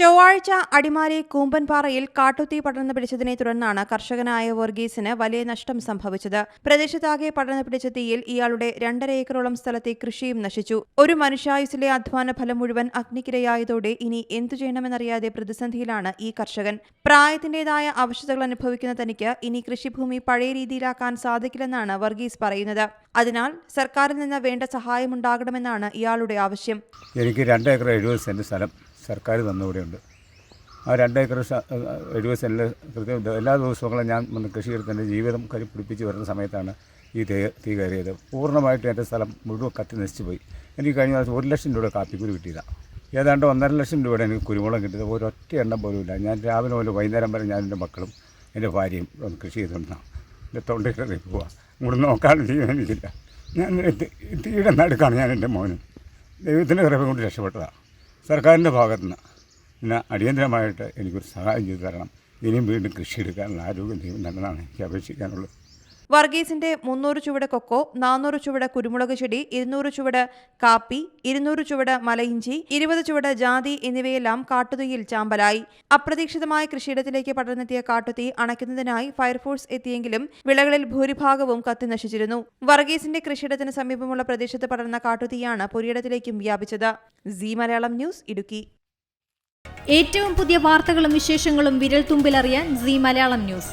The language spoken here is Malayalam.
ചൊവ്വാഴ്ച അടിമാലി കൂമ്പൻപാറയിൽ കാട്ടുതീ പടർന്നു പിടിച്ചതിനെ തുടർന്നാണ് കർഷകനായ വർഗീസിന് വലിയ നഷ്ടം സംഭവിച്ചത്. പ്രദേശത്താകെ പടർന്നു പിടിച്ച തീയിൽ ഇയാളുടെ രണ്ടര ഏക്കറോളം സ്ഥലത്തെ കൃഷിയും നശിച്ചു. ഒരു മനുഷ്യായുസിലെ അധ്വാന ഫലം മുഴുവൻ അഗ്നിക്കിരയായതോടെ ഇനി എന്തു ചെയ്യണമെന്നറിയാതെ പ്രതിസന്ധിയിലാണ് ഈ കർഷകൻ. പ്രായത്തിന്റേതായ അവശതകൾ അനുഭവിക്കുന്ന തനിക്ക് ഇനി കൃഷിഭൂമി പഴയ രീതിയിലാക്കാൻ സാധിക്കില്ലെന്നാണ് വർഗീസ് പറയുന്നത്. അതിനാൽ സർക്കാരിൽ നിന്ന് വേണ്ട സഹായമുണ്ടാകണമെന്നാണ് ഇയാളുടെ ആവശ്യം. എനിക്ക് രണ്ട് ഏക്കർ എഴുപത് സെന്റ് സ്ഥലം സർക്കാർ തന്നുകൂടെയുണ്ട്. ആ രണ്ട് ഏക്കർ സ- എഴുപത് സെന്റിൽ കൃത്യം എല്ലാ ദിവസങ്ങളും ഞാൻ വന്ന് കൃഷി എന്റെ ജീവിതം കരി പിടിപ്പിച്ച് വരുന്ന സമയത്താണ് ഈ തീ തീ കയറിയത്. പൂർണമായിട്ട് എന്റെ സ്ഥലം മുഴുവൻ കത്തി നശിച്ചു പോയി. എനിക്ക് കഴിഞ്ഞ ദിവസം ഒരു ലക്ഷം രൂപയുടെ കാപ്പിക്കുരു കിട്ടിയതാണ് ഏതാണ്ട് ഒന്നര ലക്ഷം രൂപയുടെ എനിക്ക് കുരുമുളക് കിട്ടിയത്. ഒരൊറ്റ എണ്ണം പോലും ഇല്ല. ഞാൻ രാവിലെ മുതൽ വൈകുന്നേരം വരെ ഞാൻ എന്റെ മക്കളും എന്റെ ഭാര്യയും കൃഷി ചെയ്തുകൊണ്ടാണ് എന്റെ തൊണ്ട കയറി പോവുക ഇങ്ങോട്ട് നോക്കാനും ചെയ്യാനില്ല ഞാൻ തീയുടെ നടുക്കാണ് ഞാൻ എന്റെ മോനും. ദൈവത്തിന്റെ കൃപ കൊണ്ട് രക്ഷപ്പെട്ടതാണ് സർക്കാരിന്റെ ഭാഗത്തു നിന്ന് പിന്നെ അടിയന്തരമായിട്ട് എനിക്കൊരു സഹായം ചെയ്തു തരണം. ഇനിയും വീണ്ടും കൃഷി എടുക്കാനുള്ള ആരോഗ്യം ദൈവം നല്ലതാണ്. എനിക്ക് അപേക്ഷിക്കാനുള്ളത്. വർഗീസിന്റെ മുന്നൂറ് ചുവട് കൊക്കോ നാനൂറ് ചുവട് കുരുമുളക് ചെടി ഇരുന്നൂറ് ചുവട് കാപ്പി ഇരുന്നൂറ് ചുവട് മലയിഞ്ചി ഇരുപത് ചുവട് ജാതി എന്നിവയെല്ലാം കാട്ടുതീയിൽ ചാമ്പലായി. അപ്രതീക്ഷിതമായ കൃഷിയിടത്തിലേക്ക് പടർന്നെത്തിയ കാട്ടുതീ അണയ്ക്കുന്നതിനായി ഫയർഫോഴ്സ് എത്തിയെങ്കിലും വിളകളിൽ ഭൂരിഭാഗവും കത്തി നശിച്ചിരുന്നു. വർഗീസിന്റെ കൃഷിയിടത്തിന് സമീപമുള്ള പ്രദേശത്ത് പടർന്ന കാട്ടുതീയാണ് പുരിയിടത്തിലേക്കും വ്യാപിച്ചത്. C Malayalam news Idukki. ഏറ്റവും പുതിയ വാർത്തകളും വിശേഷങ്ങളും വിരൽ തുമ്പിലറിയാൻ സി മലയാളം ന്യൂസ്.